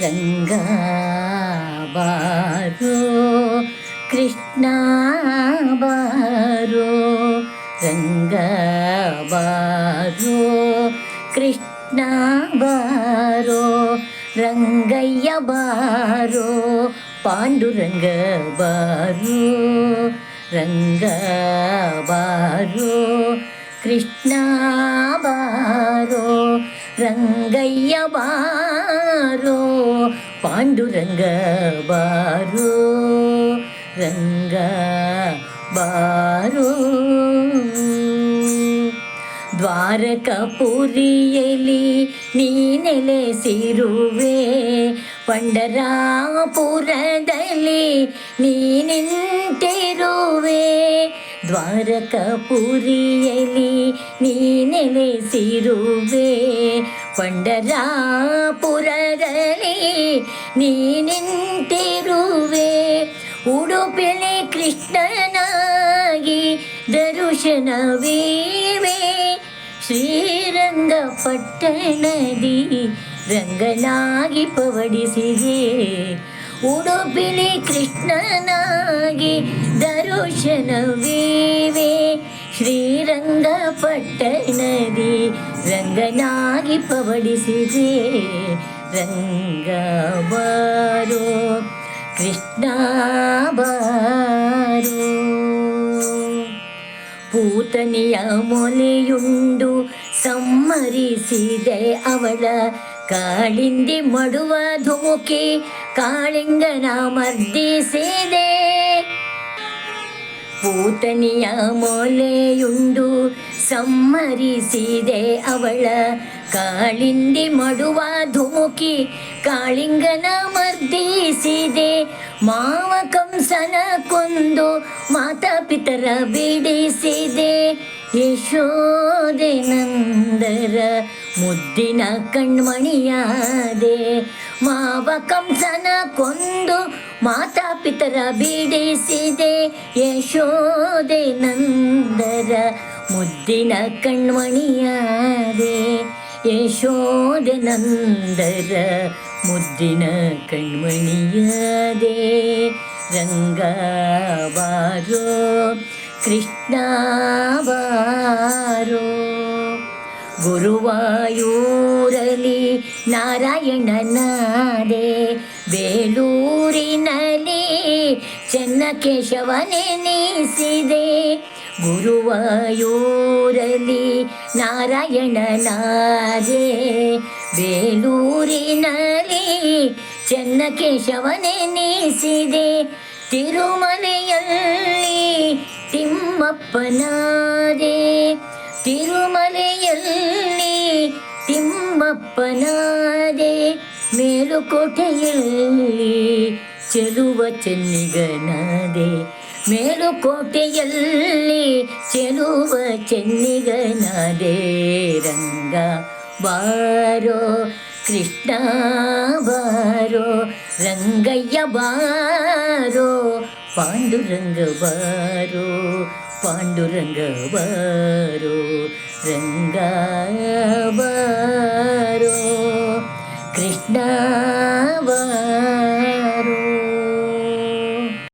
ರಂಗ ಬಾರೋ ಕೃಷ್ಣ ಬಾರೋ ರಂಗ ಬಾರೋ ಕೃಷ್ಣ ಬಾರೋ ರಂಗಯ್ಯ ಬಾರೋ ಪಾಂಡುರಂಗ ಬಾರೋ ರಂಗ ಬಾರೋ ಕೃಷ್ಣ ಬಾರೋ ರಂಗಯ್ಯ ಬಾರೋ ಪಾಂಡುರಂಗ ಬಾರೋ ರಂಗ ಬಾರೋ ದ್ವಾರಕಪುರಿಯಲ್ಲಿ ನೀ ನೆಲೆಸಿರುವೆ ಪಂಡರಾಪುರದಲ್ಲಿ ನೀ ನಿಂತಿರುವೆ ದ್ವಾರಕಪುರಿಯಲ್ಲಿ ನೀ ನೆಲೆಸಿರುವೆ ಪಂಡರಾಪುರದಲ್ಲಿ ನೀ ನಿಂತಿರುವೆ. ಉಡುಪಿಲಿ ಕೃಷ್ಣನಾಗಿ ದರ್ಶನವೇವೆ. ಶ್ರೀರಂಗಪಟ್ಟಣದಿ ರಂಗನಾಗಿ ಪವಡಿಸಿದೆ. ಉಡುಪಿಲಿ ಕೃಷ್ಣನಾಗಿ ದರ್ಶನವೀವೆ. ಶ್ರೀರಂಗಪಟ್ಟಣದಿ ರಂಗನಾಗಿ ಪವಡಿಸಿದೆ. ರಂಗ ಬಾರೋ ಕೃಷ್ಣ ಬಾರೋ. ಪೂತನಿಯ ಮೊಲೆಯುಂಡು ಸಮ್ಮರಿಸಿದೆ ಅವಳ ಕಾಳಿಂದಿ ಮಡುವ ಧುಮುಕಿ ಕಾಳಿಂಗನ ಮರ್ದಿಸಿದೆ ಪೂತನಿಯ ಮೊಲೆಯುಂಡು ಸಮ್ಮರಿಸಿದೆ ಅವಳ ಕಾಳಿಂದಿ ಮಡುವ ಧುಮುಕಿ ಕಾಳಿಂಗನ ಮರ್ದಿಸಿದೆ. ಮಾವ ಕಂಸನ ಕೊಂದು ಮಾತಾಪಿತರ ಬಿಡಿಸಿದೆ. ಯಶೋದೆ ನಂದರ ಮುದ್ದಿನ ಕಣ್ಮಣಿಯಾದೆ. ಮಾವ ಕಂಸನ ಕೊಂದು ಮಾತಾಪಿತರ ಬಿಡಿಸಿದೆ. ಯಶೋದೆ ನಂದರ ಮುದ್ದಿನ ಕಣ್ಮಣಿಯಾದೆ. ಯಶೋದೆ ನಂದರ ಮುದ್ದಿನ ಕಣ್ಮಣಿಯದೆ ರಂಗ ಬಾರೋ ಕೃಷ್ಣ ಬಾರೋ ಗುರುವಾಯೂರಲಿ ನಾರಾಯಣನಾದೆ ಬೇಲೂರಿನಲ್ಲಿ ಚೆನ್ನಕೇಶವನೆನಿಸಿದೆ ಗುರುವಾಯೂರಲಿ ನಾರಾಯಣನಾದೆ ಬೇಲೂರಿನಲ್ಲಿ ಚೆನ್ನಕೇಶವನೆನಿಸಿದೆ ತಿರುಮಲೆಯಲ್ಲಿ ತಿಮ್ಮಪ್ಪನಾದೆ. ತಿರುಮಲೆಯಲ್ಲಿ ತಿಮ್ಮಪ್ಪನಾದೆ. ಮೇಲುಕೋಟೆಯಲ್ಲಿ ಚೆಲುವ ಚೆನ್ನಿಗನಾದೆ. ಮೇಲುಕೋಟೆಯಲ್ಲಿ ಚೆಲುವ ಚೆನ್ನಿಗನಾದೆ ರಂಗ ಬಾರೋ ಕೃಷ್ಣ ಬಾರೋ ರಂಗಯ್ಯ ಬಾರೋ ಪಾಂಡುರಂಗ ಬಾರೋ ಪಾಂಡುರಂಗ ಬಾರೋ ರಂಗ ಬಾರೋ ಕೃಷ್ಣ ಬಾರೋ